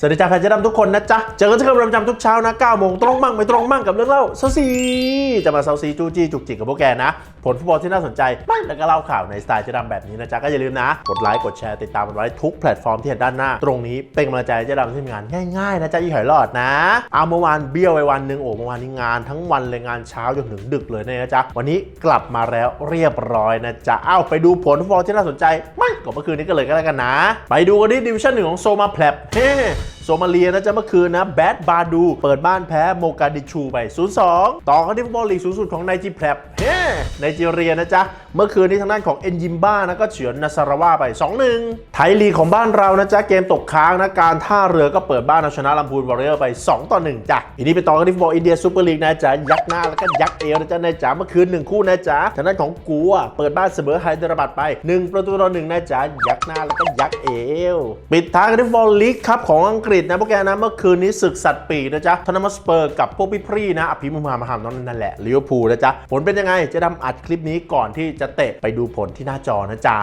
สวัสดีจ้าแฟนเจะดำทุกคนนะจ๊ะ เจอกันเช่นเคยประจำทุกเช้านะ9โมงตรงมั่งไม่ตรงมั่งกับเรื่องเล่าเซาซีจะมาเซาซีจู้จี้จุกจิกกับพวกแกนะ ผลฟุตบอลที่น่าสนใจไม่แล้วก็เล่าข่าวในสไตล์เจะดำแบบนี้นะจ๊ะ ก็อย่าลืมนะ กดไลค์ กดแชร์ ติดตามมันไว้ทุกแพลตฟอร์มที่เห็นด้านหน้า ตรงนี้เป็นกำลังใจให้เจะดำที่มีงานง่ายๆนะจ๊ะยี่หอยรอดนะเอาเมื่อวานเบี้ยวไปวันหนึ่งโอ้เมื่อวานนี้งานทั้งวันเลยงานเช้าจนถึงดึกเลยนะจ๊ะวันนี้กลับมาแล้วเรียบร้อยนะจ๊ะเอ้าไปดูผลฟุตบอลที่น่าสนใจไม่ก็เมื่อคืนนี้ก็เลยก็แล้วกันนะ ไปดูกันที่ดิวิชั่นหนึ่งของโซมาแพลบเฮ้ โซมาเลียนะจ๊ะเมื่อคืนนะแบดบาดู เปิดบ้านแพ้โมกาดิชูไป 0-2 ต่อกันที่ฟุตบอลลีกสูงสุดของไนจีแพรบเฮ้ไนจีเรียนะจ๊ะเมื่อคืนนี้ทางด้านของเอ็นยิมบ้านะก็เฉือนนาซาราวาไป 2-1 ไทยลีกของบ้านเรานะจ๊ะเกมตกค้างนะการท่าเรือก็เปิดบ้านเอาชนะลำพูนวอร์เรอร์ไป 2 ต่อ 1 จ้ะอีนี้ไปต่อกันที่ฟุตบอลอินเดียซูเปอร์ลีกนะจ๊ะยักหน้าแล้วก็ยักเอวนะจ๊ะนะจ๊ะเมื่อคืนหนึ่งคู่นะจ๊ะทางด้านของกูอะเปิดบ้านเสมอไฮเดรบัดไป 1 ประตูต่อหนึ่งนะจ๊ะยักหน้าแล้วก็ยักเอวปิดท้ายกันที่ฟุตบอลลีกครับของอังกฤษนะพวกแกนะเมื่อคืนนี้ศึกสัตว์ปีกนะจ๊ะทอนมัสเปอร์กับพวกพี่พรีนะอภิมุมามหามนั่นแหละลิเวอร์พูลนะจ๊ะผลเป็นยังไงจะทำอัดคลิปนี้ก่อนที่จะเตะไปดูผลที่หน้าจอนะจ๊ะ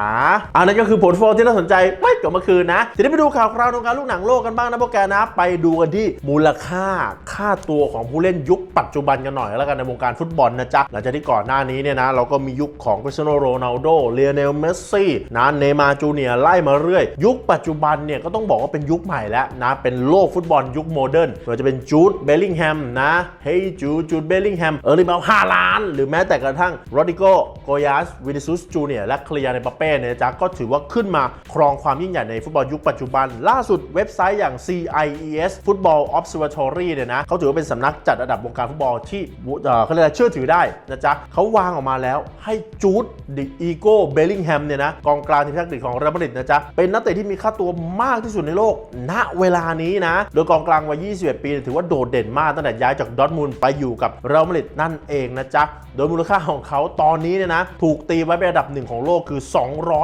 อันนั้นก็คือผลฟุตบอลที่น่าสนใจไม่จบเมื่อคืนนะจะได้ไปดูข่าวคราววงการลูกหนังโลกกันบ้างนะพวกแกนะ ไปดูกันที่มูลค่าค่าตัวของผู้เล่นยุคปัจจุบันกันหน่อยแล้วกันในวงการฟุตบอลนะจ๊ะหลังจากที่ก่อนหน้านี้เนี่ยนะเราก็มียุคของคริสเตียโนโรนัลโดเลโอเนลเมสซี่นะเนมาจูเนียไล่มาเรื่อย ยุคปัจจุบันเนี่ยก็ต้องบอกว่าเป็นยุคใหม่แล้วนะเป็นโลกฟุตบอลยุคโมเดิร์นไม่ว่าจะเป็นจูดเบลลิงแฮมนะเฮ้ยจูดจูดเบลลิงแฮมเออร์ลิงเบลฮาลาน หรือแม้แต่กระทั่งโรดิโกโกยาสวินิซุสจูเนียและเคลียร์ในปาเป้เนี่ยนะจ๊ะก็ถือว่าขึ้นมาครองความยิ่งใหญ่ในฟุตบอลยุคปัจจุบัน ล่าสุดเว็บไซต์อย่าง CIES Football Observatory เนี่ยนะเขาถือว่าเป็นสำนักจัดอันดับวงการฟุตบอลที่เอ่อเขาเรียกเชื่อถือได้นะจ๊ะเขาวางออกมาแล้วให้จูดดิอีโก้เบลลิงแฮมเนี่ยนะกองกลางทีมชาติอังกฤษของเรอัลมาดริดนะจ๊ะเป็นนักเตะที่มีค่าตัวมากที่สุดในโลก ณเวลานี้นะโดยกองกลางวัย 21 ปี ถือว่าโดดเด่นมากตั้งแต่ย้ายจากดอทมุนด์ไปอยู่กับเรอัลมาดริดนั่นเองนะจ๊ะโดยมูลค่าของเขาตอนนี้เนี่ยนะถูกกตีไว้เป็นอันดับหนึ่งของโลกคือ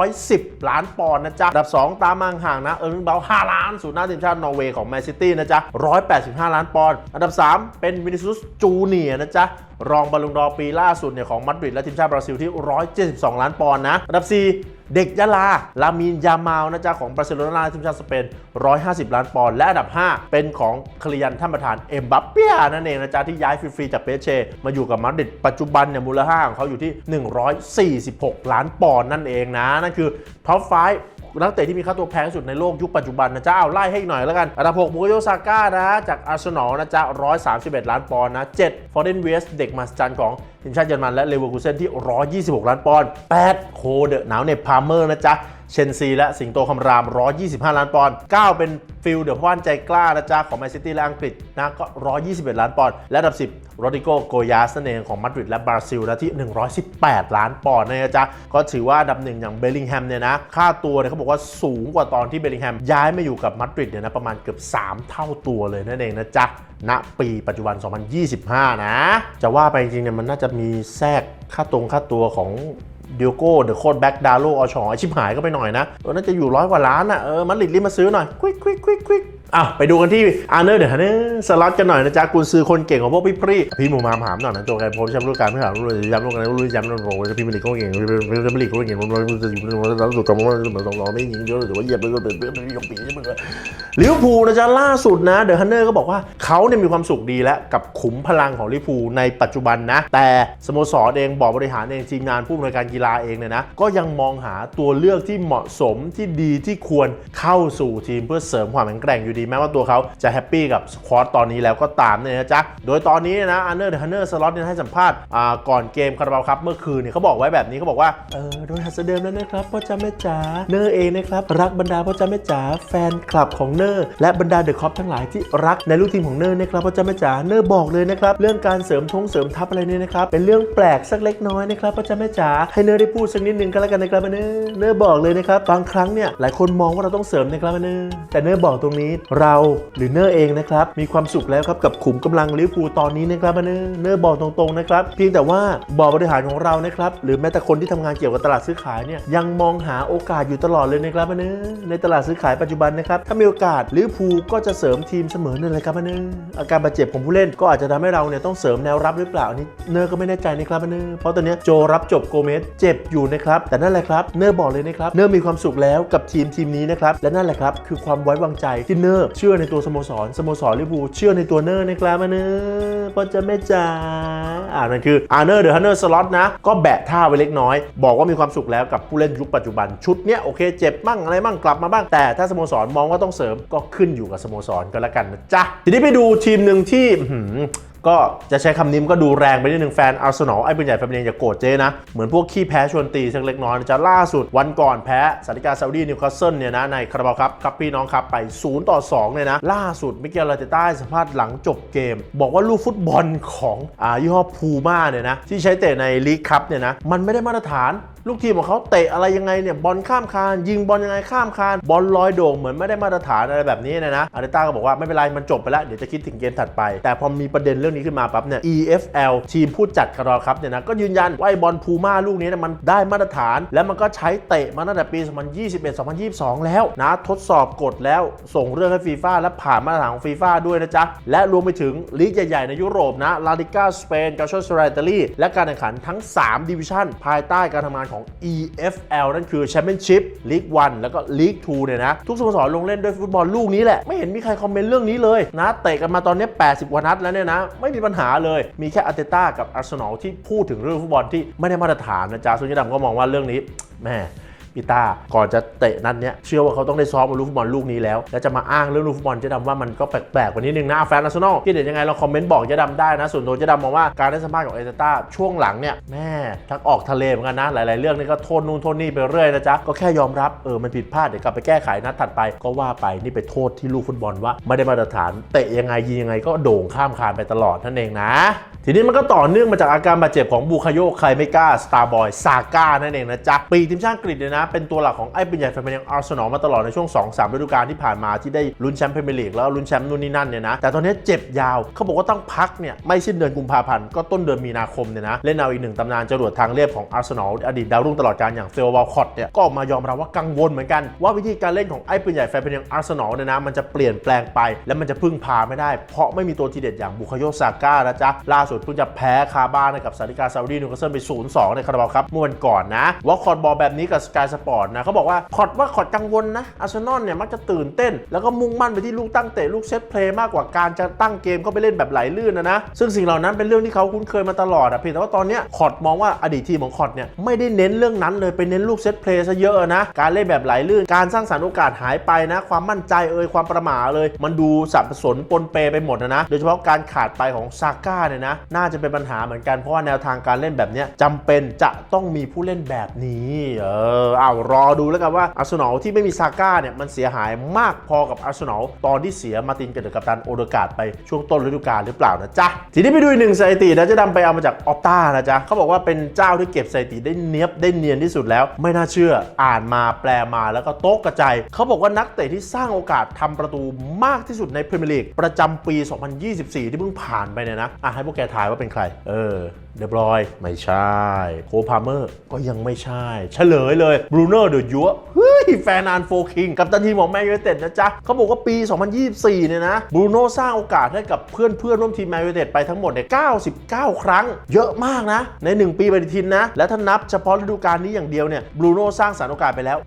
210 ล้านปอนด์นะจ๊ะ อันดับ 2 ตามมาห่างนะ เอิร์ลิงเบล5ล้านศูนย์หน้าทีมชาตินอร์เวย์ของแมนซิตี้นะจ๊ะ 185 ล้านปอนด์ อันดับ 3 เป็นวินิซุสจูเนียนะจ๊ะ รองบอลลูนดอร์ปีล่าสุดเนี่ยของมาดริดและทีมชาติบราซิลที่ 172 ล้านปอนด์นะ อันดับ 4 เด็กยะลา ลามินยามาลนะจ๊ะของบาร์เซโลนาทีมชาติสเปน 150 ล้านปอนด์และอันดับ 5 เป็นของเคลียันท่านประธานเอ็มบัปเปียนั่นเองนะจ๊ะที่ย้ายฟรีๆจากเปเชมาอยู่กับมาดริดปัจจุบันเนี่ยมูลค่าของเขาอยู่ที่ 146 ล้านปอนด์นั่นเองนะนั่นคือท็อป5 นักเตะที่มีค่าตัวแพงสุดในโลกยุคปัจจุบันนะจ๊ะเอาไล่ให้อีกหน่อยแล้วกันอันดับ6บุโกโยซาก้านะจากอาร์เซนอลนะจ๊ะ131 ล้านปอนด์นะ7ฟอร์เดนเวสเด็กมาสจันของทีมชาติเยอรมันและเลเวอร์คูเซนที่ 126 ล้านปอนด์8โคเดอะหนาวเนปพาร์เมอร์นะจ๊ะ เชนซีและสิงโตคำราม 125 ล้านปอนด์9เป็นฟิลเดอร์ว่านใจกล้านะจ๊ะของแมนซิตี้และอังกฤษนะก็ 121 ล้านปอนด์และอันดับ 10โรดิโกโกยาสนั่นเองของมาดริดและบราซิลนะที่ 118 ล้านปอนด์นะจ๊ะก็ถือว่าอันดับหนึ่งอย่างเบลลิงแฮมเนี่ยนะ ค่าตัวเนี่ยเขาบอกว่าสูงกว่าตอนที่เบลลิงแฮมย้ายมาอยู่กับมาดริดเนี่ยนะประมาณเกือบ 3 เท่าตัวเลยนั่นเองนะจ๊ะณปีปัจจุบัน 2025 นะ จะว่าไปจริงเนี่ยมันน่าจะมีแทรกค่าตรงค่าตัวของ ดิโอโก้เดอะโคดแบ็กดาโลอชอชิบหายก็ไปหน่อยนะเออน่าจะอยู่ร้อยกว่าล้านอะเออมันลิดรีบมาซื้อหน่อยควิกควิกควิกควิก อะไปดูกันที่อาร์เนอร์เดอะฮันเนอร์สล็อตกันหน่อยนะจ๊ะกุนซือคนเก่งของพวกพี่พรีพี่หมูมาถามหน่อยนะตัวการโพสแชมป์รุ่นการไม่ถามรุ่นเลยแชมป์รุ่นการรุ่นแชมป์รุ่นโอ้ยพี่มิลิกก็เก่งพี่มิลิกก็เก่งรุ่นรุ่นจะอยู่รุ่นแล้วสุดกับมันเหมือนสองร้อยไม่ยิงเยอะหรือว่าเหยียบไปก็เป็นเป็นยกปีนี่มันลิเวอร์พูลนะจ๊ะล่าสุดนะเดอะฮันเนอร์ก็บอกว่าเขาเนี่ยมีความสุขดีแล้วกับขุมพลังของลิเวอร์พูลในปัจจุบันนะ แต่สโมสรเองบอร์ดบริหารเองทีมงานผู้อำนวยการกีฬาเองเนี่ยนะก็ยังมองหาตัวเลือกที่เหมาะสมที่ดีที่ควรเข้าสู่ทีมเพื่อเสริมความแข็งแกร่งอยู่ดีแม้ว่าตัวเขาจะแฮปปี้กับสควอตตอนนี้แล้วก็ตามเนี่ยนะจ๊ะ โดยตอนนี้นะอันเนอร์เดอะฮันเนอร์สล็อตเนี่ยให้สัมภาษณ์ก่อนเกมคาราบาวครับเมื่อคืนเนี่ยเขาบอกไว้แบบนี้เขาบอกว่า เออโดยหัสเดิมแล้วนะครับพ่อจ้าแม่จ๋าเนอร์เองนะครับรักบรรดาพ่อจ้าแม่จ๋าแฟนคลับของเนอร์และบรรดาเดอะคอปทั้งหลายที่รักในลูกทีมของเนอร์นะครับพ่อจ้าแม่จ๋าเนอร์บอกเลยนะครับเรื่องการเสริมทงเสริมทัพอะไรเนี่ยนะครับเป็นเรื่องแปลกสักเล็กน้อยนะครับพ่อจ้าแม่จ๋าให้เนอร์ได้พูดสักนิดนึงก็แล้วกันนะครับเนอร์เนอร์บอกเลยนะครับบางครั้งเนี่ยหลายคนมองว่าเราต้องเสริมนะครับเนอร์แต่เนอร์บอกตรงนี้เราหรือเนอร์เองนะครับ มีความสุขแล้วครับกับขุมกำลังลิเวอร์พูลตอนนี้นะครับเนอร์เนอร์บอกตรงๆนะครับเพียงแต่ว่าบอร์ดบริหารของเรานะครับหรือแม้แต่คนที่ทำงานเกี่ยวกับตลาดซื้อขายเนี่ยยังมองหาโอกาสอยู่ตลอดเลยนะครับเนอร์ในตลาดซื้อขายปัจจุบันนะครับถ้ามีโอกาสลิเวอร์พูลก็จะเสริมทีมเสมอนั่นเลยครับเนอร์อาการบาดเจ็บของผู้เล่นก็อาจจะทำให้เราเนี่ยต้องเสริมแนวรับหรือเปล่าอันนี้เนอร์ก็ไม่แน่ใจนะครับเนอร์เพราะตอนนี้โจรับจบโกเมสเจ็บอยู่นะครับแต่นั่นแหละครับเนอร์บอกเลยนะครับเนอร์มีความสุขแล้วกับทีมทีมนี้นะครับและนั่นแหละครับคือความไว้วางใจที่เนอร์ร์ เชื่อในตัวสโมสร สโมสรลิเวอร์พูลเชื่อในตัวเนอร์นะครับมาเนอร์เพราะจะไม่จ๋าอ่านั่นคืออาร์เนอร์เดอะฮันเนอร์สล็อตนะ ก็แบะท่าไว้เล็กน้อย บอกว่ามีความสุขแล้วกับผู้เล่นยุคปัจจุบันชุดเนี้ยโอเคเจ็บมั่งอะไรมั่งกลับมาบ้าง แต่ถ้าสโมสรมองว่าต้องเสริมก็ขึ้นอยู่กับสโมสรก็แล้วกันนะจ๊ะทีนี้ไปดูทีมหนึ่งที่ ก็จะใช้คำนี้มันก็ดูแรงไปนิดนึงแฟนอาร์เซนอลไอ้เป็นใหญ่แฟนเพลงอย่าโกรธเจ๊นะ เหมือนพวกขี้แพ้ชวนตีสักเล็กน้อยจะล่าสุดวันก่อนแพ้สาริกาซาอุดีนิวคาสเซิลเนี่ยนะในคาราบาวครับครับพี่น้องครับไป0ต่อ2เนี่ยนะล่าสุดมิเกลลาเตต้าให้สัมภาษณ์หลังจบเกม บอกว่าลูกฟุตบอลของอ่ายี่ห้อพูม่าเนี่ยนะที่ใช้เตะในลีกคัพเนี่ยนะมันไม่ได้มาตรฐาน ลูกทีมของเขาเตะอะไรยังไงเนี่ยบอลข้ามคาน ยิงบอลยังไงข้ามคาน บอลลอยโด่งเหมือนไม่ได้มาตรฐานอะไรแบบนี้เนยนะอาร์เตต้าก็บอกว่าไม่เป็นไรมันจบไปแล้วเดี๋ยวจะคิดถึงเกมถัดไป แต่พอมีประเด็นเรื่องนี้ขึ้นมาปั๊บเนี่ย EFL ทีมผู้จัดคาร์ลครับเนี่ยนะก็ยืนยันว่าบอลพูม่าลูกนี้เนี่ยมันได้มาตรฐาน และมันก็ใช้เตะมาตั้งแต่ปี 2021-2022 แล้วนะทดสอบกฎแล้วส่งเรื่องให้ฟีฟ่าและผ่านมาตรฐานของฟีฟ่าด้วยนะจ๊ะและรวมไปถึงลีกใหญ่ๆในยุโรปนะลาลิก้าสเปนกาโชสเรอิตาลีและการแข่งขันทั้ง 3ดิวิชั่นภายใต้การทำงานของ EFL นั่นคือแชมเปี้ยนชิพลีก1แล้วก็ลีก2เนี่ยนะ ทุกสโมสรลงเล่นด้วยฟุตบอลลูกนี้แหละ ไม่เห็นมีใครคอมเมนต์เรื่องนี้เลยนะ เตะกันมาตอนนี้ 80กว่านัดแล้วเนี่ยนะ ไม่มีปัญหาเลย มีแค่อาร์เตต้ากับอาร์เซนอลที่พูดถึงเรื่องฟุตบอลที่ไม่ได้มาตรฐานนะจ๊ะส่วนยดำก็มองว่าเรื่องนี้แม่ พี่ตาก่อนจะเตะนัดเนี้ยเชื่อว่าเขาต้องได้ซ้อมมาลูกฟุตบอลลูกนี้แล้ว แล้วจะมาอ้างเรื่องลูกฟุตบอลเจ๊ดำว่ามันก็แปลกๆกว่านิดนึงนะแฟนอาร์เซนอลคิดเห็นยังไงเราคอมเมนต์บอกเจ๊ดำได้นะ ส่วนตัวเจ๊ดำมองว่าการได้สัมภาษณ์ของเอเตต้าช่วงหลังเนี่ยแม่ทักออกทะเลเหมือนกันนะ หลายๆเรื่องนี่ก็โทษนู่นโทษนี่ไปเรื่อยนะจ๊ะก็แค่ยอมรับเออมันผิดพลาดเดี๋ยวกลับไปแก้ไขนัดถัดไปก็ว่าไปนี่ไปโทษที่ลูกฟุตบอลว่าไม่ได้มาตรฐานเตะยังไงยิงยังไงก็โด่งข้ามคานไปตลอดนั่นเองนะทีนี้มันก็ต่อเนื่องมาจากอาการบาดเจ็บของบูคาโยไคเมกาสตาร์บอยซาก้านั่นเองนะจ๊ะปีทีมชาติอังกฤษเนี่ยนะเป็นตัวหลักของไอ้ป็นใหญ่แฟนเป็นยังอาร์เซนอลมาตลอดในช่วง 2-3ฤดูกาลที่ผ่านมาที่ได้ลุ้นแชมป์พรีเมียร์ลีกแล้วลุ้นแชมป์นู่นนี่นั่นเนี่ยนะแต่ตอนนี้เจ็บยาวเขาบอกว่าต้องพักเนี่ยไม่สิ้นเดือนกุมภาพันธ์ก็ต้นเดือนมีนาคมเนี่ยนะเล่นเอาอีกหนึ่งตำนานจรวดทางเรียบของอาร์เซนอลอดีตดาวรุ่งตลอดการอย่างเฟลวอลคอตเนี่ยก็ออกมายอมรับว่ากังวลเหมือนกันว่าวิธีการเล่นของไอ้ปืนใหญ่แฟนเป็นยังอาร์เซนอลเนี่ยนะมันจะเปลี่ยนแปลงไป และมันจะพึ่งพาไม่ได้ เพราะไม่มีตัวทีเด็ดอย่างบุคโยซาก้านะจ๊ะล่าสุดเพิ่งจะแพ้คาบ้านกับสาริกาซาอุดีนิวคาสเซิลไป 0-2 ในคาราบาวครับเมื่อวันก่อนนะว่าคอร์ดบอลแบบนี้กับสกายสปอร์ตนะเขาบอกว่าคอดว่าคอดกังวลนะอาร์เซนอลเนี่ยมักจะตื่นเต้น แล้วก็มุ่งมั่นไปที่ลูกตั้งเตะลูกเซตเพลย์มากกว่าการจะตั้งเกมเข้าไปเล่นแบบไหลลื่นนะนะซึ่งสิ่งเหล่านั้นเป็นเรื่องที่เขาคุ้นเคยมาตลอดอะเพียงแต่ว่าตอนนี้ยคอดมองว่าอดีตทีมของคอดเนี่ยไม่ได้เน้นเรื่องนั้นเลยไปเน้นลูกเซตเพลย์ซะเยอะนะการเล่นแบบไหลลื่นการสร้างสรรค์โอกาสหายไปนะ ความมั่นใจเอ่ยความประหม่าเลย มันดูสับสนปนเปไปหมดนะนะโดยเฉพาะการขาดไปของซาก้าเนี่ยนะน่าจะเป็นปัญหาเหมือนกันเพราะว่าแนวทางการเล่นแบบนี้จำเป็นจะต้องมีผู้เล่นแบบนี้เอออารอดูแล้วกันว่าอาร์เซนอลที่ไม่มีซาก้าเนี่ยมันเสียหายมากพอกับอาร์เซนอลตอนที่เสียมาตินกับเดอะกัปตันโอเดกาดไปช่วงต้นฤดูกาลหรือเปล่านะจ๊ะทีนี้ไปดูอีกหนึ่งสถิตินะจะดำไปเอามาจากออตตานะจ๊ะเขาบอกว่าเป็นเจ้าที่เก็บสถิติได้เนียบได้เนียนที่สุดแล้ว ไม่น่าเชื่ออ่านมาแปลมาแล้วก็โต๊ะกระจายเขาบอกว่านักเตะที่สร้างโอกาสทำประตูมากที่สุดในพรีเมียร์ลีกประจำปี 2024 ที่เพิ่งผ่านไปเนี่ยนะอะให้พวกแกทายว่าเป็นใคร เออ เดบรอยไม่ใช่ โคพาเมอร์ก็ยังไม่ใช่ เฉลยเลยบรูโน่เดอยัวเฮ้ยแฟนานโฟคิงกับตันทีมของแมนยูไนเต็ดนะจ๊ะเขาบอกว่าปี 2024 เนี่ยนะบรูโน่สร้างโอกาสให้กับเพื่อนเพื่อนร่วมทีมแมนยูไนเต็ดไปทั้งหมดเนี่ย99 ครั้ง เยอะมากนะ ใน 1 ปีปฏิทินนะ และถ้านับเฉพาะฤดูกาลนี้อย่างเดียวเนี่ยบรูโน่สร้างสรรค์โอกาสไปแล้ว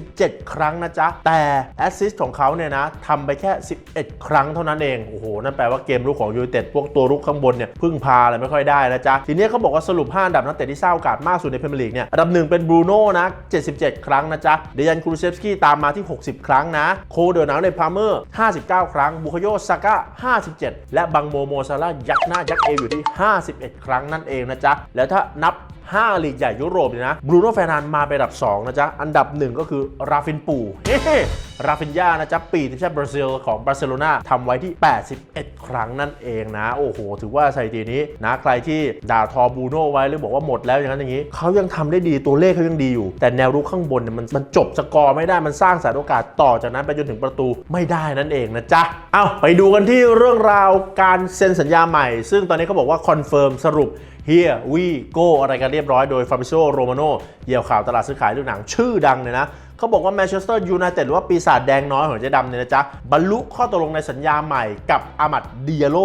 77 ครั้งนะจ๊ะ แต่แอสซิสต์ของเขาเนี่ยนะทำไปแค่ 11 ครั้งเท่านั้นเองโอ้โหนั่นแปลว่าเกมรุกของยูไนเต็ดพวกตัวรุกข้างบนเนี่ยพึ่งพาอะไรไม่ค่อยได้นะจ๊ะทีนี้เขาบอกว่าสรุป 5 อันดับนักเตะที่สร้างโอกาสมากสุดในพรีเมียร์ลีกเนี่ยอันดับหนึ่งเป็นบรูโน่นะ 77 ครั้งนะจ๊ะ เดยันครูเซฟสกี้ตามมาที่ 60 ครั้งนะ โคเดอร์นังในพาเมอร์ 59 ครั้ง บุคโยซาก้า57 และบังโมโมซาร่ายักหน้ายักเอวอยู่ที่ 51 ครั้งนั่นเองนะจ๊ะ แล้วถ้านับ5ลีกใหญ่ยุโรปเนี่ยนะบรูโน่เฟร์นันมาเป็นอันดับ 2 นะจ๊ะ อันดับ 1 ก็คือราฟินปูเฮ้ราฟินยานะจ๊ะ ปีทีมชาติบราซิลของบาร์เซโลนาทำไว้ที่ 81 ครั้งนั่นเองนะ โอ้โห ถือว่าสถิตินี้นะ ใครที่ด่าทอบูโน่ไว้หรือบอกว่าหมดแล้วอย่างนั้นอย่างนี้เขายังทำได้ดีตัวเลขเขายังดีอยู่ แต่แนวรุกข้างบนเนี่ยมันมันจบสกอร์ไม่ได้มันสร้างสรรโอกาสต่อจากนั้นไปจนถึงประตูไม่ได้นั่นเองนะจ๊ะเอาไปดูกันที่เรื่องราวการเซ็นสัญญาใหม่ ซึ่งตอนนี้เขาบอกว่าคอนเฟิร์มสรุป Here we go อะไรกันเรียบร้อยโดยฟาบิโ o โรมาโนเหยี่ยวข่าวตลาดซื้อขายเรื่องหนังชื่อดังเนี่ยนะ เขาบอกว่าแมนเชสเตอร์ยูไนเต็ดหรือว่าปีศาจแดงน้อยของเจ๊ดำเนี่ยนะจ๊ะ บรรลุข้อตกลงในสัญญาใหม่กับอามัดเดียโล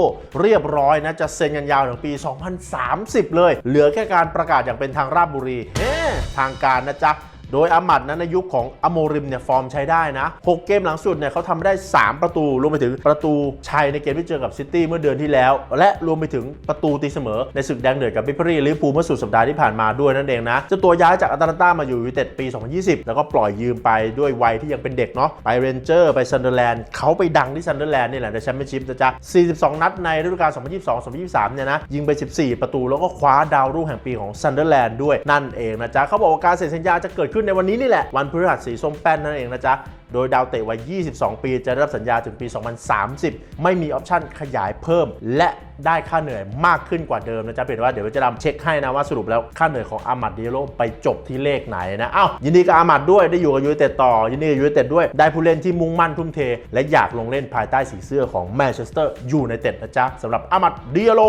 เรียบร้อยนะจะเซ็นกันยาวถึงปี 2030 เลย เหลือแค่การประกาศอย่างเป็นทางราบบุรีทางการนะจ๊ะ โดยอามัดนั้นในยุคของอโมริมเนี่ยฟอร์มใช้ได้นะ 6 เกมหลังสุดเนี่ยเขาทำได้ 3 ประตูรวมไปถึงประตูชัยในเกมที่เจอกับซิตี้เมื่อเดือนที่แล้ว และรวมไปถึงประตูตีเสมอในศึกแดงเดือดกับบิพรีลิเวอร์พูเมื่อสุดสัปดาห์ที่ผ่านมาด้วยนั่นเองนะเจ้าตัวย้ายจากอาตาลันตามาอยู่ยูเต็ดปี 2020 แล้วก็ปล่อยยืมไปด้วยวัยที่ยังเป็นเด็กเนาะไปเรนเจอร์ไปซันเดอร์แลนด์เขาไปดังที่ซันเดอร์แลนด์นี่แหละในแชมเปี้ยนชิพนะจ๊ะ 42 นัดในฤดูกาล 2022-2023 เนี่ยนะยิงไป 14 ประตูแล้วก็คว้าดาวรุ่งแห่งปีของซันเดอร์แลนด์ด้วยนั่นเองนะจ๊ะเขาบอกว่าการเซ็นสัญญาจะเกิดขึ้นในวันนี้นี่แหละ วันพฤหัสสีส้มแป้นนั่นเองนะจ๊ะ โดยดาวเตะวัย 22 ปีจะรับสัญญาถึงปี 2030 ไม่มีออปชั่นขยายเพิ่ม และได้ค่าเหนื่อยมากขึ้นกว่าเดิมนะจ๊ะเป็นว่าเดี๋ยวจะนำเช็คให้นะว่าสรุปแล้วค่าเหนื่อยของอามัดดิโลไปจบที่เลขไหนนะอ้าวยินดีกับอามัดด้วยได้อยู่กับยูไนเต็ดต่อ ยินดีกับยูไนเต็ดด้วยได้ผู้เล่นที่มุ่งมั่นทุ่มเท และอยากลงเล่นภายใต้สีเสื้อของแมนเชสเตอร์ยูไนเต็ดนะจ๊ะสำหรับอามัดดิโล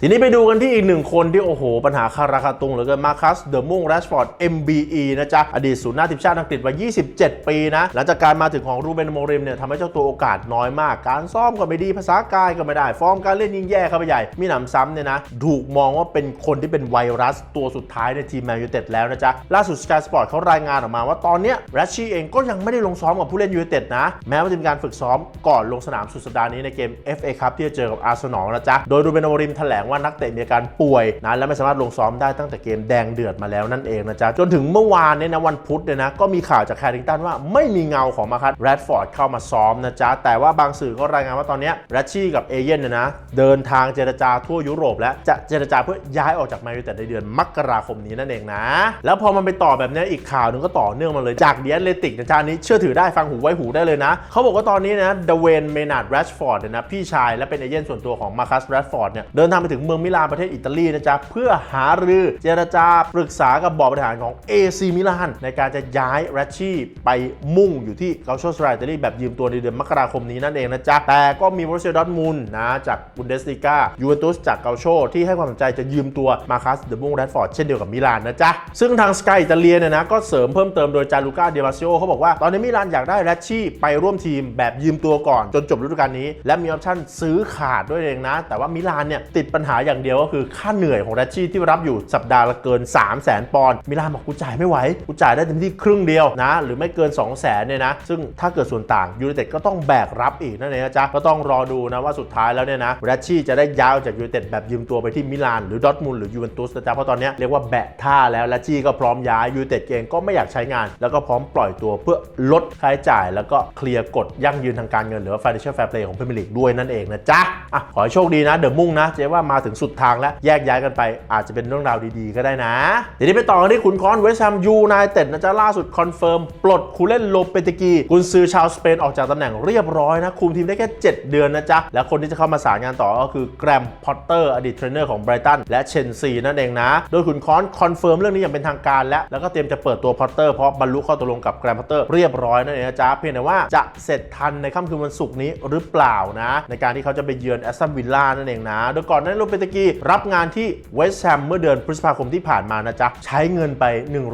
ทีนี้ไปดูกันที่อีกหนึ่งคนที่โอ้โห ปัญหาคาราคาตุงเหลือเกินมาคัสเดอะมุ่งแรชฟอร์ด MBE นะจ๊ะอดีตศูนย์หน้าทีมชาติอังกฤษวัย 27 ปีนะ หลังจากการมาถึงของรูเบนโมริมเนี่ยทำให้เจ้าตัวโอกาสน้อยมาก การซ้อมก็ไม่ดีภาษากายก็ไม่ได้ ฟอร์มการเล่นยิ่งแย่เข้าไปใหญ่ มีหนำซ้ำเนี่ยนะ ถูกมองว่าเป็นคนที่เป็นไวรัสตัวสุดท้ายในทีมแมนยูเต็ดแล้วนะจ๊ะ ล่าสุด Sky Sport เขารายงานออกมาว่าตอนเนี้ยแรชชี่เองก็ยังไม่ได้ลงซ้อมกับผู้เล่นยูเต็ดนะ แม้ว่าจะมีการฝึกซ้อมก่อนลงสนามสุดสัปดาห์นี้ในเกม FA Cup ที่จะเจอกับอาร์เซนอลนะจ๊ะ โดยรูเบนโมริมแถลงว่านักเตะมีอาการป่วยนะและไม่สามารถลงซ้อมได้ตั้งแต่เกมแดงเดือดมาแล้วนั่นเองนะจ๊ะจนถึงเมื่อวานเนี่ยนะวันพุธเนี่ยนะก็มีข่าวจากแคริงตันว่าไไม่มีเงาของมาคัสแรดฟอร์ดเข้ามาซ้อมนะจ๊ะ แต่ว่าบางสื่อก็รายงานว่าตอนนี้แรชชี่กับเอเย่นเนี่ยนะ เดินทางเจรจาทั่วยุโรปแล้วจะเจรจาเพื่อย้ายออกจากแมนยูแต่ในเดือนมกราคมนี้นั่นเองนะ แล้วพอมันไปต่อแบบนี้อีกข่าวหนึงก็ต่อเนื่องมาเลยจากเดียนเลติกนะจ๊ะนนี้เชื่อถือได้ฟังหูไว้หูได้เลยนะเขาบอกว่าตอนนี้นะเดเวนเมนาร์ดแรชฟอร์ดเนี่ยนะพี่ชายและเป็นเอเย่นส่วนตัวของมาคัสแรชฟอร์ดเนี่ยเดินทางไปถึงเมืองมิลานประเทศอิตาลีนะจ๊ะเพื่อหารือเจรจาปรึกษากับบอร์ดบริหารของ AC มิลานในการจะย้ายแรชชี่ไปมุ่งอยู่ที่เกาโชสไรอิตาลีแบบยืมตัวในเดือนมกราคมนี้นั่นเองนะจ๊ะ แต่ก็มีบรูเซียดอทมุนด์นะจากบุนเดสลีกายูเวนตุสจากเกาโชที่ให้ความสนใจจะยืมตัวมาคัสเดอะบุงแรดฟอร์ดเช่นเดียวกับมิลานนะจ๊ะ ซึ่งทางสกายอิตาเลียเนี่ยนะก็เสริมเพิ่มเติมโดยจารุก้าเดมาซิโอเขาบอกว่าตอนนี้มิลานอยากได้แรชชี่ไปร่วมทีมแบบยืมตัวก่อนจนจบฤดูกาลนี้ และมีออปชั่นซื้อขาดด้วยเองนะ แต่ว่ามิลานเนี่ยติดปัญหาอย่างเดียวก็คือค่าเหนื่อยของแรชชี่ที่รับอยู่สัปดาห์ละเกิน 3 0 0 0 0 0ปอนด์มิลานบอกกูจ่ายไม่ไหวกูจ่ายได้เต็มที่ครึ่งเดียวนะหรือไม่เกิน 2 0 0 0 0เนี่ยนะ ซึ่งถ้าเกิดส่วนต่างยูไนเต็ดก็ต้องแบกรับอีกนั่นเองนะจ๊ะ ก็ต้องรอดูนะว่าสุดท้ายแล้วเนี่ยนะแรชชี่จะได้ย้ายออกจากยูไนเต็ดแบบยืมตัวไปที่มิลานหรือดอทมุนด์หรือยูเวนตุสนะจ๊ะเพราะตอนนี้เรียกว่าแบะท่าแล้วและจี้ก็พร้อมย้ายยูไนเต็ดเองก็ไม่อยากใช้งาน แล้วก็พร้อมปล่อยตัวเพื่อลดค่าใช้จ่าย แล้วก็เคลียร์กฎยั่งยืนทางการเงินหรือว่า financial fair play ของพรีเมียร์ลีกด้วยนั่นเองนะจ๊ะอะขอให้โชคดีนะเดอะมุ่งนะเจ๊ว่ามาถึงสุดทางแล้วแยกย้ายกันไป อาจจะเป็นเรื่องราวดีๆ ก็ได้นะทีนี้ไปต่อกันที่ขุนคอนเวสต์แฮมยูไนเต็ดนะจ๊ะล่าสุดคอนเฟิร์มปลดคูเล่นโลเปตกีกุนซือชาวสเปนออกจากตำแหน่งเรียบร้อยนะ คุมทีมได้แค่ 7 เดือนนะจ๊ะ และคนที่จะเข้ามาสานงานต่อก็คือแกรมพอตเตอร์อดีตเทรนเนอร์ของไบรตันและเชนซีนั่นเองนะ โดยขุนคอนคอนเฟิร์มเรื่องนี้อย่างเป็นทางการแล้ว แล้วก็เตรียมจะเปิดตัวพอตเตอร์เพราะบรรลุข้อตกลงกับแกรมพอตเตอร์เรียบร้อยนั่นเองนะจ๊ะเพียงแต่ว่าจะเสร็จทันในค่ำคืนวันศุกร์นี้หรือเปล่านะ ในการที่เขาจะไปเยือนแอสตันวิลล่านั่นเองนะ โดยก่อนหนานั้นโรเปตกีรับงานที่เวสต์แฮมเมื่อเดือนพฤษภาคมที่ผ่านมานะจ๊ะใช้เงินไป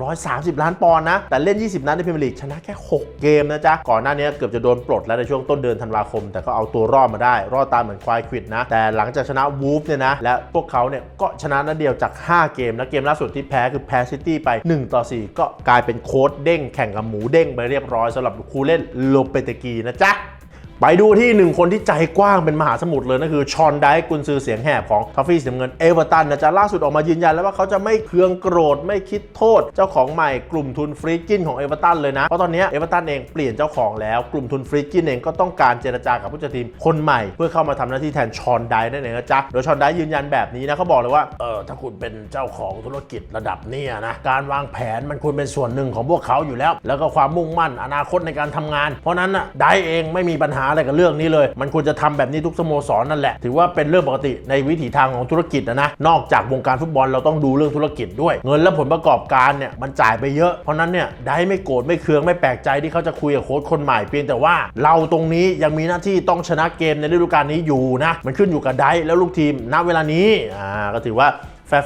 130 ล้านปอนด์นะแต่เล่น 20 นัดในพรีเมียร์ลีกชนะแค่6 เกมนะจ๊ะ ก่อนหน้านี้เกือบจะโดนปลดแล้วในช่วงต้นเดือนธันวาคม แต่ก็เอาตัวรอดมาได้ รอดตามเหมือนควายควิดนะ แต่หลังจากชนะวูฟเนี่ยนะ และพวกเขาเนี่ยก็ชนะนัดเดียวจาก 5 เกม และเกมล่าสุดที่แพ้คือแพ้ซิตี้ไป 1 ต่อ 4 ก็กลายเป็นโค้ดเด้งแข่งกับหมูเด้งไปเรียบร้อยสำหรับคูเล่นโลเปเตกีนะจ๊ะ ไปดูที่หนึ่งคนที่ใจกว้างเป็นมหาสมุทรเลยนั่นคือชอนไดกุนซือเสียงแหบของทอฟฟี่สีน้ำเงินเอเวอร์ตันนะจ๊ะล่าสุดออกมายืนยันแล้วว่าเขาจะไม่เคืองโกรธไม่คิดโทษ เจ้าของใหม่กลุ่มทุนฟรีกินของเอเวอร์ตันเลยนะ เพราะตอนนี้เอเวอร์ตันเองเปลี่ยนเจ้าของแล้วกลุ่มทุนฟรีกินเองก็ต้องการเจรจากับผู้จัดทีมคนใหม่ เพื่อเข้ามาทำหน้าที่แทนชอนไดนั่นเองนะจ๊ะโดยชอนไดยืนยันแบบนี้นะเขาบอกเลยว่าเออถ้าคุณเป็นเจ้าของธุรกิจระดับเนี้ยนะการวางแผนมันควรเป็นส่วนหนึ่งของพวกเขาอยู่แล้ว แล้วก็ความมุ่งมั่นอนาคตในการทำงาน เพราะนั้นนะไดเองไม่มีปัญหาอะไรกับเรื่องนี้เลย มันควรจะทำแบบนี้ทุกสโมสรนั่นแหละ ถือว่าเป็นเรื่องปกติในวิถีทางของธุรกิจนะนะ นอกจากวงการฟุตบอลเราต้องดูเรื่องธุรกิจด้วย เงินและผลประกอบการเนี่ยมันจ่ายไปเยอะ เพราะนั้นเนี่ยได้ไม่โกรธไม่เคืองไม่แปลกใจที่เขาจะคุยกับโค้ชคนใหม่เพียงแต่ว่าเราตรงนี้ยังมีหน้าที่ต้องชนะเกมในฤดูกาลนี้อยู่นะ มันขึ้นอยู่กับได้และลูกทีมณเวลานี้อ่าก็ถือว่า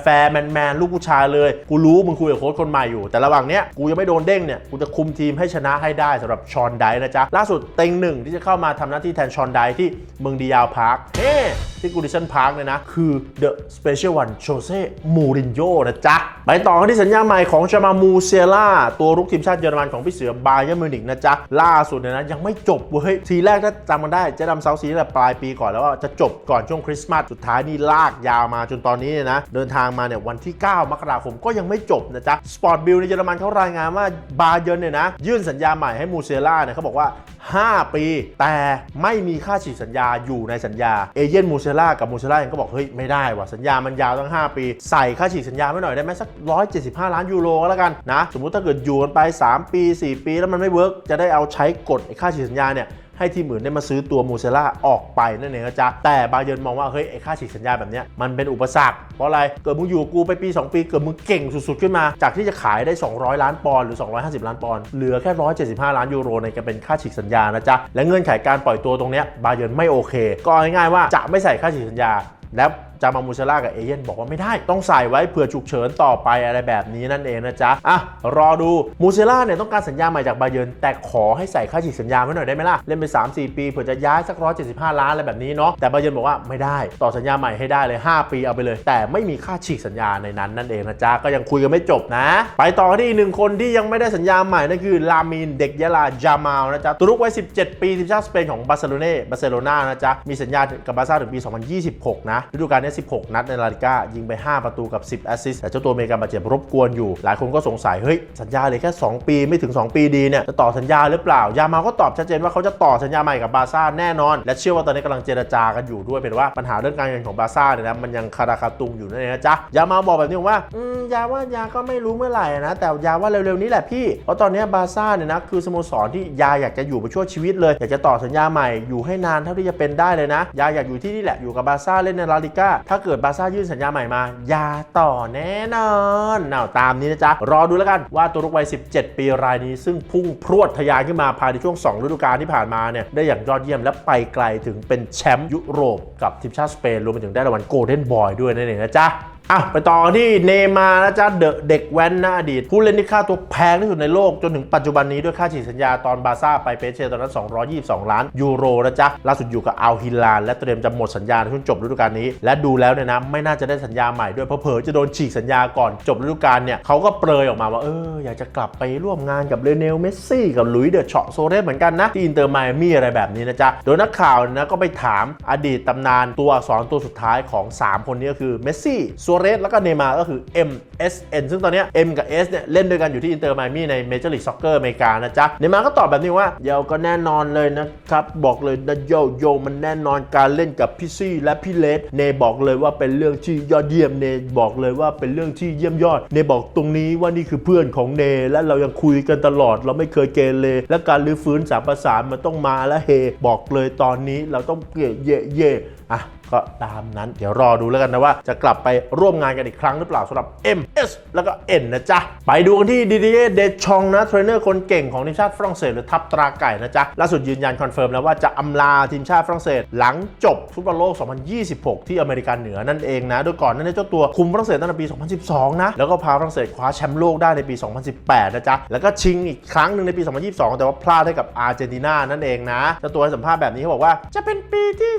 แฟร์ๆแมนลูกผู้ชายเลย กูรู้มึงคุยกับโค้ชคนใหม่อยู่ แต่ระหว่างเนี้ยกูยังไม่โดนเด้งเนี่ย กูจะคุมทีมให้ชนะให้ได้สำหรับชอนไดนะจ๊ะ ล่าสุดเต็งหนึ่งที่จะเข้ามาทำหน้าที่แทนชอนไดที่เมืองดียาวพาร์คเฮ้ที่กูดิชันพาร์คเนี่ยนะ คือ The Special One โชเซ่มูรินโญ่นะจ๊ะ ไปต่อกันที่สัญญาใหม่ของชามามูเซล่าตัวรุกทีมชาติเยอรมันของพี่เสือบาเยอร์มิวนิกนะจ๊ะ ล่าสุดเนี่ยนะ ยังไม่จบเว้ย ทีแรกถ้าจำกันได้เจะดำเซาซีแต่ปลายปีก่อนแล้วว่าจะจบก่อนช่วงคริสต์มาสสุดท้ายนี่ลากยาวมาจนตอนนี้เนี่ยนะเดินทางมาเนี่ยวันที่ 9 มกราคมก็ยังไม่จบนะจ๊ะสปอร์ตบิลในเยอรมันเขารายงานว่าบาเยิร์นเนี่ยนะยื่นสัญญาใหม่ให้มูเซล่าเนี่ยเขาบอกว่า 5 ปี แต่ไม่มีค่าฉีกสัญญาอยู่ในสัญญา เอเย่นมูเซล่ากับมูเซล่าเองก็บอกเฮ้ยไม่ได้ว่ะสัญญามันยาวตั้ง 5 ปี ใส่ค่าฉีกสัญญาไว้หน่อยได้ไหมสัก 175 ล้านยูโรก็แล้วกันนะสมมุติถ้าเกิดอยู่กันไป 3 ปี 4 ปี แล้วมันไม่เวิร์กจะได้เอาใช้กฎไอ้ค่าฉีกสัญญาเนี่ยให้ทีมอื่นได้มาซื้อตัวมูเซล่าออกไปนั่นเองนะจ๊ะ แต่บาเยิร์นมองว่า เฮ้ย ไอ้ค่าฉีกสัญญาแบบเนี้ยมันเป็นอุปสรรค เพราะอะไร เกิดมึงอยู่กูไปปี 2 ปี เกิดมึงเก่งสุดๆ ขึ้นมา จากที่จะขายได้ 200 ล้านปอนด์หรือ 250 ล้านปอนด์เหลือแค่ 175 ล้านยูโรในการเป็นค่าฉีกสัญญานะจ๊ะและเงื่อนไขการปล่อยตัวตรงนี้บาเยิร์นไม่โอเค ก็เอาง่ายๆว่าจะไม่ใส่ค่าฉีกสัญญาแล้ว จามามูเซล่ากับเอเย่นบอกว่าไม่ได้ต้องใส่ไว้เผื่อฉุกเฉินต่อไปอะไรแบบนี้นั่นเองนะจ๊ะอะรอดูมูเซล่าเนี่ยต้องการสัญญาใหม่จากบาเยิร์นแต่ขอให้ใส่ค่าฉีกสัญญาไว้หน่อยได้ไหมล่ะเล่นไป 3-4 ปีเผื่อจะย้ายสัก 175 ล้านอะไรแบบนี้เนาะแต่บาเยิร์นบอกว่าไม่ได้ต่อสัญญาใหม่ให้ได้เลย 5 ปีเอาไปเลย แต่ไม่มีค่าฉีกสัญญาในนั้นนั่นเองนะจ๊ะก็ยังคุยกันไม่จบนะ ไปต่อที่อีกหนึ่งคนที่ยังไม่ได้สัญญาใหม่นั่นคือลามินเด็กยะลาจามาลนะจ๊ะตัวลูกไว้ 17 ปีทีมชาติสเปนของบาร์เซโลนาบาร์เซโลนานะจ๊ะมีสัญญากับบาร์ซ่าถึงปี 2026 นะฤดูกาลนี้16 นัดในลาลิก้ายิงไป 5 ประตูกับ 10 แอสซิสต์แต่เจ้าตัวมีการบาดเจ็บรบกวนอยู่ หลายคนก็สงสัย เฮ้ย สัญญาเลยแค่ 2 ปีไม่ถึง 2 ปีดีเนี่ย จะต่อสัญญาหรือเปล่า ยามาก็ตอบชัดเจนว่าเขาจะต่อสัญญาใหม่กับบาร์ซ่าแน่นอน และเชื่อว่าตอนนี้กำลังเจรจากันอยู่ด้วยเป็นว่าปัญหาเรื่องการเงินของบาร์ซ่าเนี่ยนะมันยังคาราคาตุงอยู่นั่นเองนะจ๊ะยามาบอกแบบนี้ว่าอืมยาว่ายาก็ไม่รู้เมื่อไหร่นะแต่ยาว่าเร็วๆนี้แหละพี่เพราะตอนนี้บาร์ซ่าเนี่ยนะคือสโมสรที่ยาอยากจะอยู่ไปชั่วชีวิตเลยอยากจะต่อสัญญาใหม่อยู่ให้นานเท่าที่จะเป็นได้เลยนะยาอยากอยู่ที่นี่แหละอยู่กับบาซ่าเล่นในลาลิก้าถ้าเกิดบาซ่ายื่นสัญญาใหม่มายาต่อแน่นอนน่าตามนี้นะจ๊ะ รอดูแล้วกันว่าตัวลูกวัย 17 ปีรายนี้ ซึ่งพุ่งพรวดทะยานขึ้นมาภายในช่วง 2 ฤดูกาลที่ผ่านมาเนี่ยได้อย่างยอดเยี่ยมและไปไกลถึงเป็นแชมป์ยุโรปกับทีมชาติสเปนรวมไปถึงได้รางวัลโกลเด้นบอยด้วยนั่นเองนะจ๊ะ อะไปต่อที่เนย์มานะจ๊ะเดอะเด็กแว้นน้าอดีต ผู้เล่นที่ค่าตัวแพงที่สุดในโลกจนถึงปัจจุบันนี้ด้วยค่าฉีกสัญญาตอนบาร์ซ่าไปเปเชตอนนั้น 222 ล้านยูโรนะจ๊ะล่าสุดอยู่กับอัลฮิลานและเตรียมจะหมดสัญญาในช่วงจบฤดูกาลนี้ และดูแล้วเนี่ยนะไม่น่าจะได้สัญญาใหม่ด้วยเพราะเผลอจะโดนฉีกสัญญาก่อนจบฤดูกาลเนี่ยเขาก็เปรยออกมาว่าเอออยากจะกลับไปร่วมงานกับเลเนลเมสซี่กับลุยเดอะเชาะโซเรสเหมือนกันนะที่อินเตอร์ไมอามี่อะไรแบบนี้นะจ๊ะโดยนักข่าวนะก็ไปถามอดีตตำนานตัวอักษรตัวสุดท้ายของ 3 คนนี้ก็คือเมสซี่โซเรสแล้วก็เนย์มาร์ก็คือ MSN ซึ่งตอนนี้ M กับ S เนี่ยเล่นด้วยกันอยู่ที่อินเตอร์ไมอามี่ในเมเจอร์ลีกซ็อกเกอร์อเมริกานะจ๊ะเนย์มาร์ก็ตอบแบบนี้ว่าเดี๋ยวก็แน่นอนเลยนะครับ บอกเลยนะโยโยมันแน่นอนการเล่นกับพี่ซี่และพี่เลสเนบอกเลยว่าเป็นเรื่องที่ยอดเยี่ยมเนบอกเลยว่าเป็นเรื่องที่เยี่ยมยอดเนบอกตรงนี้ว่านี่คือเพื่อนของเน และเรายังคุยกันตลอด เราไม่เคยเกเรและการรื้อฟื้นสามประสานมันต้องมาและเฮบอกเลยตอนนี้เราต้องเย่เย่เย่อะ ก็ตามนั้น เดี๋ยวรอดูแล้วกันนะว่าจะกลับไปร่วมงานกันอีกครั้งหรือเปล่าสำหรับ MS แล้วก็ N นะจ๊ะ ไปดูกันที่ดิเดีเดชองนะเทรนเนอร์คนเก่งของทีมชาติฝรั่งเศสหรือทัพตราไก่นะจ๊ะล่าสุดยืนยันคอนเฟิร์มแล้วว่าจะอำลาทีมชาติฝรั่งเศส หลังจบฟุตบอลโลก 2026 ที่อเมริกาเหนือนั่นเองนะโดยก่อนนั้นเจ้าตัวคุมฝรั่งเศสตั้งแต่ปี 2012 นะแล้วก็พาฝรั่งเศสคว้าแชมป์โลกได้ในปี 2018 นะจ๊ะแล้วก็ชิงอีกครั้งหนึ่งในปี 2022 แต่ว่าพลาดให้กับอาร์เจนตินานั่นเองนะเจ้าตัวให้สัมภาษณ์แบบนี้เขาบอกว่าจะเป็นปีที่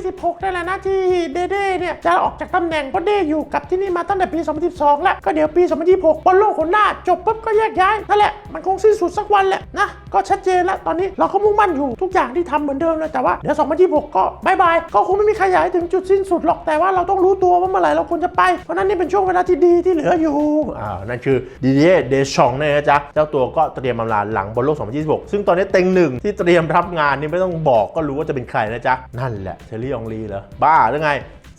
2026นั่นแหละนะที่เดเด้เนี่ยจะออกจากตำแหน่งเพราะเด้อยู่กับที่นี่มาตั้งแต่ปี 2012 แล้ว ก็เดี๋ยวปี 2026บอลโลกคนหน้าจบปุ๊บก็แยกย้ายนั่นแหละมันคงสิ้นสุดสักวันแหละนะก็ชัดเจนแล้วตอนนี้เราก็มุ่งมั่นอยู่ทุกอย่างที่ทำเหมือนเดิมเลยแต่ว่าเดี๋ยว 2026 ก็บายบายก็คงไม่มีใครอยากให้ถึงจุดสิ้นสุดหรอกแต่ว่าเราต้องรู้ตัวว่าเมื่อไหร่เราควรจะไปเพราะนั้นนี่เป็นช่วงเวลาที่ดีที่เหลืออยู่อ่านั่นคือดิเดียเดชองเนี่ยนะจ๊ะเจ้าตัวก็เตรียมอำลาหลังบอลโลก 2026 ซึ่งตอนนี้เต็งหนึ่งที่เตรียมรับงานนี่ไม่ต้องบอกก็รู้ว่าจะเป็นใครนะจ๊ะนั่นแหละเทอรี่องลีเหรอบ้าหรือไง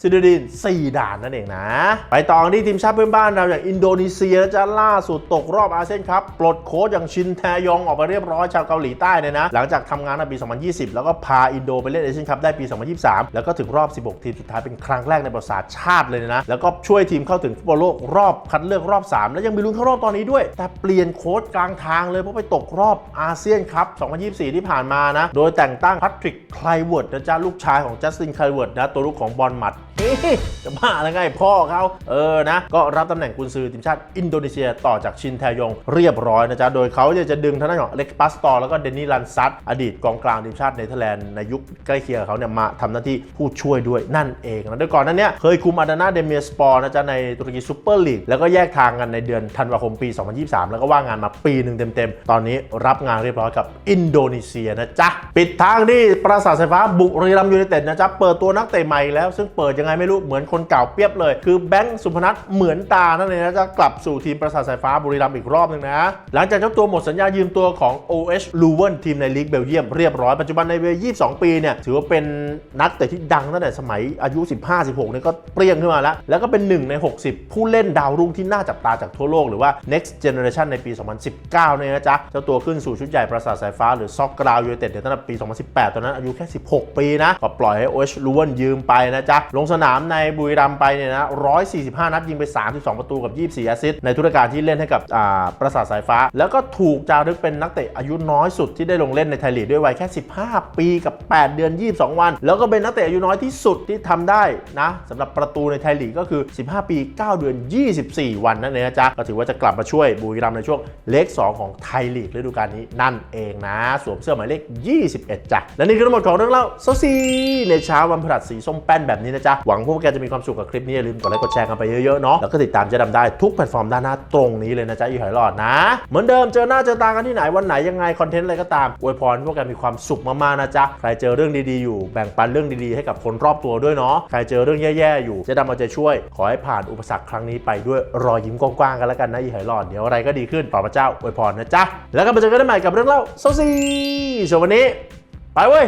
ซิดดิน4ด่านนั่นเองนะ ไปต่อกันที่ทีมชาติเพื่อนบ้านเราอย่างอินโดนีเซียจะล่าสุดตกรอบอาเซียนครับ ปลดโค้ชอย่างชินแทยองออกไปเรียบร้อยชาวเกาหลีใต้เนี่ยนะ หลังจากทำงานในปี 2020 แล้วก็พาอินโดไปเล่นเอเชียนคัพได้ปี 2023 แล้วก็ถึงรอบ 16 ทีมสุดท้ายเป็นครั้งแรกในประวัติศาสตร์ชาติเลยนะ แล้วก็ช่วยทีมเข้าถึงฟุตบอลโลกรอบคัดเลือกรอบ 3 แล้วยังมีลุ้นเข้ารอบตอนนี้ด้วย แต่เปลี่ยนโค้ชกลางทางเลยเพราะไปตกรอบอาเซียนคัพ 2024 ที่ผ่านมานะ โดยแต่งตั้งพัทริกไคลเวิร์ดนะจ๊ะลูกชายของจัสตินไคลเวิร์ดนะตัวลูกของบอลหมัดจะบ้าแล้วไงพ่อเขาเออนะ ก็รับตำแหน่งกุนซือทีมชาติอินโดนีเซียต่อจากชินแทยงเรียบร้อยนะจ๊ะ โดยเขาจะดึงทางด้านของเล็กปัสตอร์แล้วก็เดนนี่ลันซัตอดีตกองกลางทีมชาติเนเธอร์แลนด์ในยุคใกล้เคียงเขาเนี่ยมาทำหน้าที่ผู้ช่วยด้วยนั่นเองนะโดยก่อนนั้นเนี่ยเคยคุมอาดานาเดเมียสปอร์นะจ๊ะในตุรกีซูเปอร์ลีกแล้วก็แยกทางกันในเดือนธันวาคมปี 2023 แล้วก็ว่างงานมาปีหนึ่งเต็มๆ ตอนนี้รับงานเรียบร้อยกับอินโดนีเซียนะจ๊ะปิดทางที่ปราสาทไฟฟ้าบุรีรัมย์ยูไนเต็ดนะจ๊ะเปิดตัวนักเตะใหม่แล้วซึ่งเปิดยังไงไม่รู้เหมือนคนเก่าเปียบเลย คือแบงค์สุพนัทเหมือนตานั่นเองนะจะกลับสู่ทีมปราสาทไฟฟ้าบุรีรัมย์อีกรอบหนึ่งนะ หลังจากเจ้าตัวหมดสัญญายืมตัวของ OH l u w e n ทีมในลีกเบลเยียมเรียบร้อยปัจจุบันในวัย22 ปีเนี่ยถือว่าเป็นนักเตะที่ดังตั้งแต่สมัยอายุ 15-16เนี่ยก็เปรี้ยงขึ้นมาแล้ว แล้วก็เป็นหนึ่งใน 60 ผู้เล่นดาวรุ่งที่น่าจับตาจากทั่วโลกหรือว่า next generation ในปี 2019เนี่ยนะจ๊ะเจ้าตัวขึ้นสู่ชุดใหญ่ประสาทสายฟ้าหรือซ็อกกราวยูเต็ดเนี่ยตั้งแต่ปี 2018 ตอนนั้นอายุแค่ 16 ปีนะก็ปล่อยให้โอชลูวนยืมไปนะจ๊ะลงสนามในบุรีรัมย์ไปเนี่ยนะ145 นัดยิงไป 32 ประตูกับ 24 แอสซิสต์ในธุรการที่เล่นให้กับอ่าประสาทสายฟ้า แล้วก็ถูกจารึกเป็นนักเตะอายุน้อยสุดที่ได้ลงเล่นในไทยลีกด้วยวัยแค่ 15 ปีกับ 8 เดือน 22 วัน แล้วก็เป็นนักเตะอายุน้อยที่สุดที่ทำได้นะสำหรับประตูในไทยลีกก็คือ 15 ปี 9 เดือน 24 วันนั่นเองนะจ๊ะก็ถือว่าจะกลับมาช่วยบุรีรัมย์ในช่วงเลข2ของไทยลีกฤดูกาลนี้นั่นเองนะ สวมเสื้อหมายเลข 21จ้ะและนี่คือทั้งหมดของเรื่องเล่าโซซีในเช้าวันพฤหัสสีส้มแป้นแบบนี้นะจ๊ะหวังพวกแกจะมีความสุขกับคลิปนี้อย่าลืมกดไลค์กดแชร์กันไปเยอะๆเนาะแล้วก็ติดตามเจะดำได้ทุกแพลตฟอร์มด้านหน้าตรงนี้เลยนะจ๊ะอีหอยหลอดนะ เหมือนเดิมเจอหน้าเจอตากันที่ไหนวันไหนยังไงคอนเทนต์อะไรก็ตามอวยพรพวกแกมีความสุขมากๆนะจ๊ะใครเจอเรื่องดีๆอยู่แบ่งปันเรื่องดีๆ ให้กับคนรอบตัวด้วยเนาะใครเจอเรื่องแย่ๆอยู่เจะดำเอาใจช่วย ขอให้ผ่านอุปสรรคครั้งนี้ไปด้วยรอยยิ้มกว้างๆกันแล้วกันนะอีหอยหลอดเดี๋ยวอะไรก็ดีขึ้นต่อพระเจ้าอวยพรนะจ๊ะแล้วก็มาเจอกันใหม่กับเรื่องเล่าโซซีส่วนวันนี้ ไปเว้ย